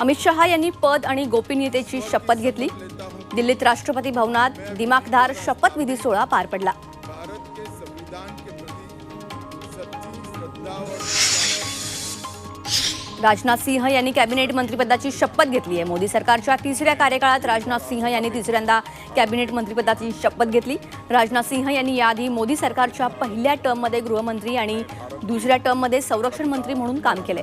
अमित शहा यांनी पद आणि गोपनीयतेची शपथ घेतली. दिल्लीत राष्ट्रपती भवनात दिमाखदार शपथविधी सोहळा पार पडला. राजनाथ सिंह यांनी कॅबिनेट मंत्रिपदाची शपथ घेतली आहे. मोदी सरकारच्या तिसऱ्या कार्यकाळात राजनाथ सिंह यांनी तिसऱ्यांदा कॅबिनेट मंत्रिपदाची शपथ घेतली. राजनाथ सिंह यांनी याआधी मोदी सरकारच्या पहिल्या टर्ममध्ये गृहमंत्री आणि दुसऱ्या टर्ममध्ये संरक्षण मंत्री म्हणून काम केलंय.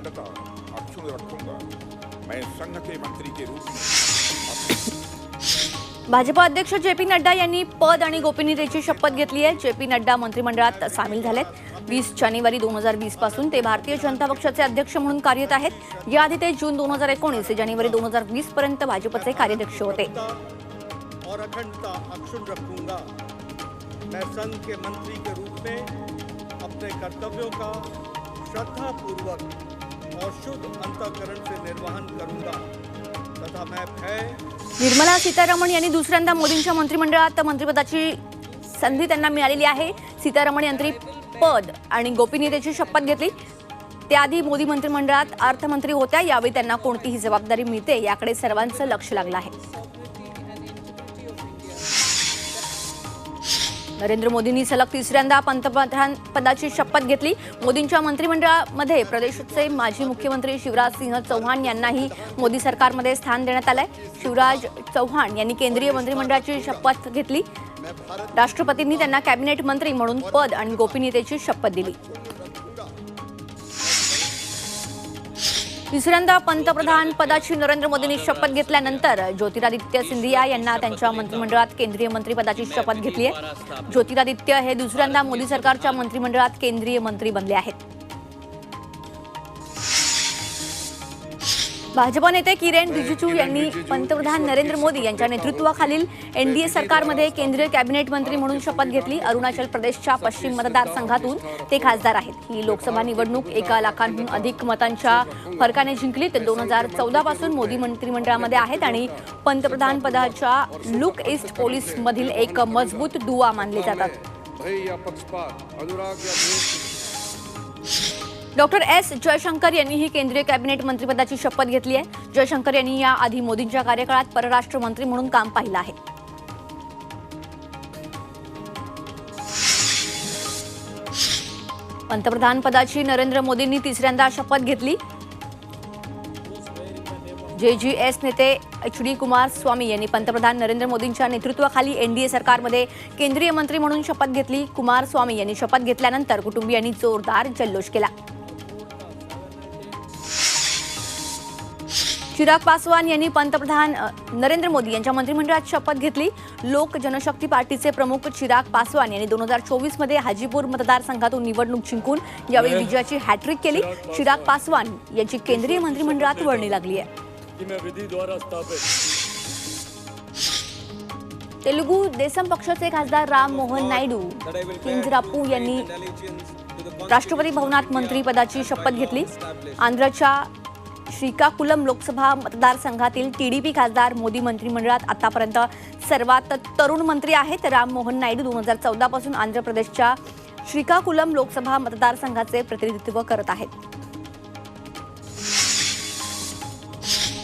भाजपा अध्यक्ष जे पी नड्डा यांनी पद आणि गोपनीयतेची शपथ घेतली आहे. जे पी नड्डा मंत्रिमंडळात सामील झालेत. वीस जानेवारी दोन हजार वीसपासून ते भारतीय जनता पक्षाचे अध्यक्ष म्हणून कार्यरत आहेत. याआधी ते जून दोन हजार एकोणीस ते जानेवारी दोन हजार वीस पर्यंत भाजपचे कार्याध्यक्ष होते. और अखंडता अक्षुण रखूंगा. मैं संघ के मंत्री के रूप में अपने कर्तव्यों का श्रद्धापूर्वक शुद्ध अंतकरण से निर्वहन करूंगा। तथा मैं भय निर्मला सीतारामन यांनी दुसऱ्यांदा मोदींच्या मंत्रिमंडळात मंत्रिपदाची संधी त्यांना मिळालेली आहे. सीतारामन यांनी पद आणि गोपनीयतेची शपथ घेतली. त्याआधी मोदी मंत्रिमंडळात अर्थमंत्री होत्या यावेळी त्यांना कोणतीही जबाबदारी मिळते याकडे सर्वांचं लक्ष लागलं आहे. नरेंद्र मोदींनी सलग तिसऱ्यांदा पंतप्रधान पदाची शपथ घेतली. मोदींच्या मंत्रिमंडळामध्ये प्रदेशचे माजी मुख्यमंत्री शिवराज सिंह चौहान यांनाही मोदी सरकारमध्ये स्थान देण्यात आलंय. शिवराज चौहान यांनी केंद्रीय मंत्रिमंडळाची शपथ घेतली. राष्ट्रपतींनी त्यांना कॅबिनेट मंत्री म्हणून पद आणि गोपनीयतेची शपथ दिली. तिसऱ्यांदा पंतप्रधान पदाची नरेंद्र मोदींनी शपथ घेतल्यानंतर ज्योतिरादित्य सिंधिया यांना त्यांच्या मंत्रिमंडळात केंद्रीय मंत्रीपदाची शपथ घेतली आहे. ज्योतिरादित्य हे दुसऱ्यांदा मोदी सरकारच्या मंत्रिमंडळात केंद्रीय मंत्री बनले आहेत. भाजप नेते किरेन रिजिजू यांनी पंतप्रधान नरेंद्र मोदी यांच्या नेतृत्वाखालील एनडीए सरकारमध्ये केंद्रीय कॅबिनेट मंत्री म्हणून शपथ घेतली. अरुणाचल प्रदेशच्या पश्चिम मतदारसंघातून ते खासदार आहेत. ही लोकसभा निवडणूक एका लाखांहून अधिक मतांच्या फरकाने जिंकली. ते दोन हजार चौदा पासून मोदी मंत्रिमंडळामध्ये आहेत आणि पंतप्रधान पदाच्या लुक ईस्ट पोलीस मधील एक मजबूत दुवा मानले जातात. डॉक्टर एस जयशंकर यांनीही केंद्रीय कॅबिनेट मंत्रिपदाची शपथ घेतली आहे. जयशंकर यांनी याआधी मोदींच्या कार्यकाळात परराष्ट्र मंत्री म्हणून काम पाहिलं आहे. पंतप्रधान पदाची नरेंद्र मोदींनी तिसऱ्यांदा शपथ घेतली. जे जी एस नेते एच डी कुमार स्वामी यांनी पंतप्रधान नरेंद्र मोदींच्या नेतृत्वाखाली एनडीए सरकारमध्ये केंद्रीय मंत्री म्हणून शपथ घेतली. कुमार स्वामी यांनी शपथ घेतल्यानंतर कुटुंबियांनी जोरदार जल्लोष केला. चिराग पासवान यांनी पंतप्रधान नरेंद्र मोदी यांच्या मंत्रिमंडळात शपथ घेतली. लोक जनशक्ती पार्टीचे प्रमुख चिराग पासवान यांनी दोन हजार चोवीसमध्ये हाजीपूर मतदारसंघातून निवडणूक जिंकून यावेळी विजयाची हॅट्रिक केली. चिराग पासवान यांची केंद्रीय मंत्रिमंडळात वर्णी लागली आहे. तेलुगू देसम पक्षाचे खासदार राम मोहन नायडू किंजरापू यांनी राष्ट्रपती भवनात मंत्रीपदाची शपथ घेतली. आंध्रच्या श्रीकाकुलम लोकसभा मतदारसंघातील टीडीपी खासदार मोदी मंत्रिमंडळात आतापर्यंत सर्वात तरुण मंत्री आहेत राममोहन नायडू. दोन हजार चौदापासून आंध्र प्रदेशच्या श्रीकाकुलम लोकसभा मतदारसंघाचे प्रतिनिधित्व करत आहेत.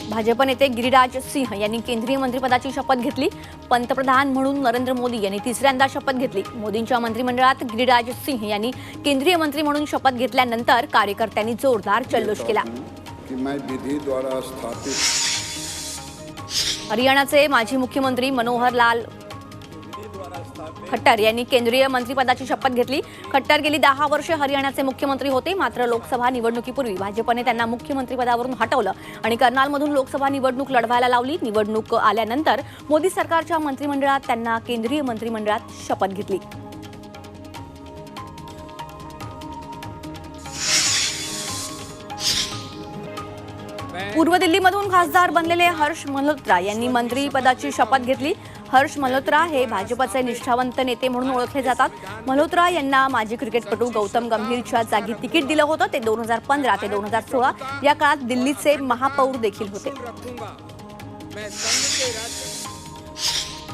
भाजप नेते गिरिराज सिंह यांनी केंद्रीय मंत्रिपदाची शपथ घेतली. पंतप्रधान म्हणून नरेंद्र मोदी यांनी तिसऱ्यांदा शपथ घेतली. मोदींच्या मंत्रिमंडळात गिरिराज सिंह यांनी केंद्रीय मंत्री म्हणून शपथ घेतल्यानंतर कार्यकर्त्यांनी जोरदार जल्लोष केला. द्वारा स्थापित हरियाणाचे माजी मुख्यमंत्री मनोहर लाल खट्टर यांनी केंद्रीय मंत्रिपदाची शपथ घेतली. खट्टर गेली दहा वर्षे हरियाणाचे मुख्यमंत्री होते मात्र लोकसभा निवडणुकीपूर्वी भाजपने त्यांना मुख्यमंत्रीपदावरून हटवलं आणि कर्नालमधून लोकसभा निवडणूक लढवायला लावली. निवडणूक आल्यानंतर मोदी सरकारच्या मंत्रिमंडळात त्यांना केंद्रीय मंत्रिमंडळात शपथ घेतली. पूर्व दिल्लीमधून खासदार बनलेले हर्ष मल्होत्रा यांनी मंत्रीपदाची शपथ घेतली. हर्ष मल्होत्रा हे भाजपचे निष्ठावंत नेते म्हणून ओळखले जातात. मल्होत्रा यांना माजी क्रिकेटपटू गौतम गंभीरच्या जागी तिकीट दिलं होतं. ते दोन हजार पंधरा ते दोन हजार सोळा या काळात दिल्लीचे महापौर देखील होते.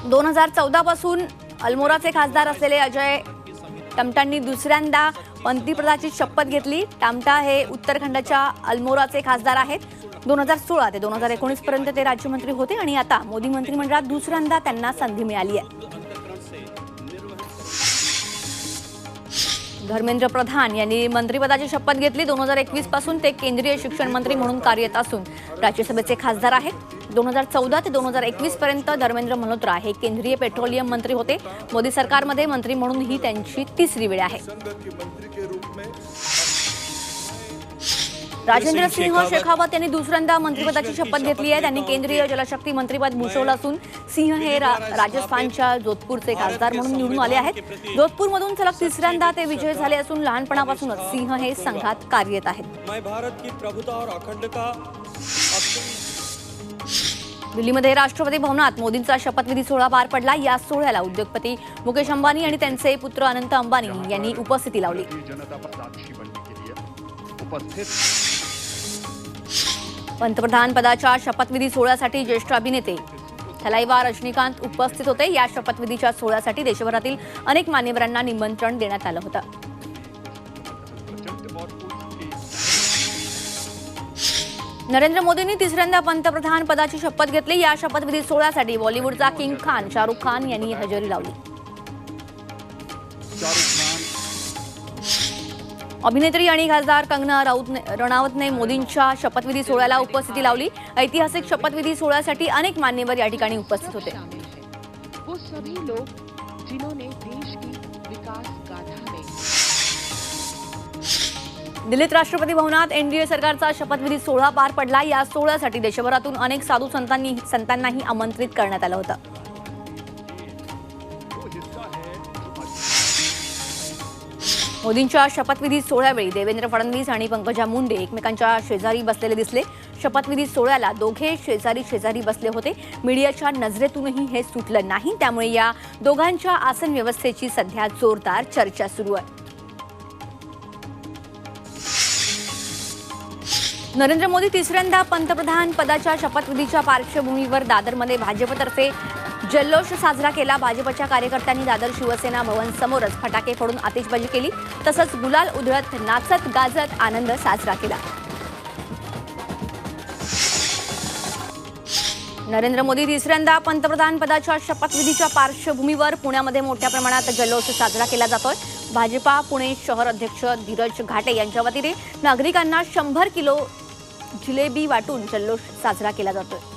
दोन हजार चौदा पासून अल्मोराचे खासदार असलेले अजय टमटांनी दुसऱ्यांदा मंत्रिपदाची शपथ घेतली. टामटा हे उत्तराखंडाच्या अल्मोराचे खासदार आहेत. दोन हजार सोळा ते दोन हजार एकोणीस पर्यंत ते राज्यमंत्री होते आणि आता मोदी मंत्रिमंडळात दुसऱ्यांदा त्यांना संधी मिळाली आहे. धर्मेंद्र प्रधान यांनी मंत्रिपदाची शपथ घेतली. दोन हजार एकवीसपासून ते केंद्रीय शिक्षण मंत्री म्हणून कार्यरत असून राज्यसभेचे खासदार आहेत. दोन हजार चौदा ते दोन हजार एकवीस पर्यंत धर्मेंद्र मल्होत्रा हे केंद्रीय पेट्रोलियम मंत्री होते. मोदी सरकारमध्ये मंत्री म्हणून ही त्यांची तिसरी वेळ आहे. राजेंद्र सिंह शेखावत. यांनी दुसऱ्यांदा मंत्रिपदाची शपथ घेतली आहे. त्यांनी केंद्रीय जलशक्ती मंत्रिपद भूषवलं असून सिंह हे राजस्थानच्या जोधपूरचे खासदार म्हणून निवडून आले आहेत. जोधपूरमधून सलग तिसऱ्यांदा ते विजयी झाले असून लहानपणापासूनच सिंह हे संघात कार्यरत आहेत. मैं भारत की प्रभुता और अखंडता अक्षुण्ण दिल्लीमध्ये राष्ट्रपती भवनात मोदींचा शपथविधी सोहळा पार पडला. या सोहळ्याला उद्योगपती मुकेश अंबानी आणि त्यांचे पुत्र अनंत अंबानी यांनी उपस्थिती लावली. पंतप्रधान पदाच्या शपथविधी सोहळ्यासाठी ज्येष्ठ अभिनेते. थलाईवा रजनीकांत उपस्थित होते. या शपथविधीच्या सोहळ्यासाठी देशभरातील अनेक मान्यवरांना निमंत्रण देण्यात आलं होतं. नरेंद्र मोदींनी तिसऱ्यांदा पंतप्रधान पदाची शपथ घेतली. या शपथविधी सोहळ्यासाठी बॉलिवूडचा किंग खान शाहरुख खान यांनी हजेरी लावली. अभिनेत्री आणि खासदार कंगना राऊत रणावतने मोदींच्या शपथविधी सोहळ्याला उपस्थिती लावली. ऐतिहासिक शपथविधी सोहळ्यासाठी अनेक मान्यवर या ठिकाणी उपस्थित होते. शामिल वो सभी लोग जिन्होंने देश की विकास गाथा में दिल्लीत राष्ट्रपती भवनात एनडीए सरकारचा शपथविधी सोहळा पार पडला. या सोहळ्यासाठी देशभरातून अनेक साधू संतांनी संतांनाही आमंत्रित करण्यात आलं होतं. मोदींच्या शपथविधी सोहळ्यावेळी देवेंद्र फडणवीस आणि पंकजा मुंडे एकमेकांच्या शेजारी बसलेले दिसले. शपथविधी सोहळ्याला दोघे शेजारी शेजारी बसले होते. मीडियाच्या नजरेतूनही हे सुटलं नाही. त्यामुळे या दोघांच्या आसन व्यवस्थेची सध्या जोरदार चर्चा सुरू आहे. नरेंद्र मोदी तिसऱ्यांदा पंतप्रधान पदाच्या शपथविधीच्या पार्श्वभूमीवर दादरमध्ये भाजपतर्फे जल्लोष साजरा केला. भाजपच्या कार्यकर्त्यांनी दादर शिवसेना भवन समोरच फटाके फोडून आतिषबाजी केली. तसंच गुलाल उधळत नाचत गाजत आनंद साजरा केला. नरेंद्र मोदी तिसऱ्यांदा पंतप्रधान पदाच्या शपथविधीच्या पार्श्वभूमीवर पुण्यामध्ये मोठ्या प्रमाणात जल्लोष साजरा केला जातोय. भाजपा पुणे शहर अध्यक्ष धीरज घाटे यांच्या वतीने नागरिकांना शंभर किलो जिलेबी वाटून जल्लोष साजरा केला जातोय.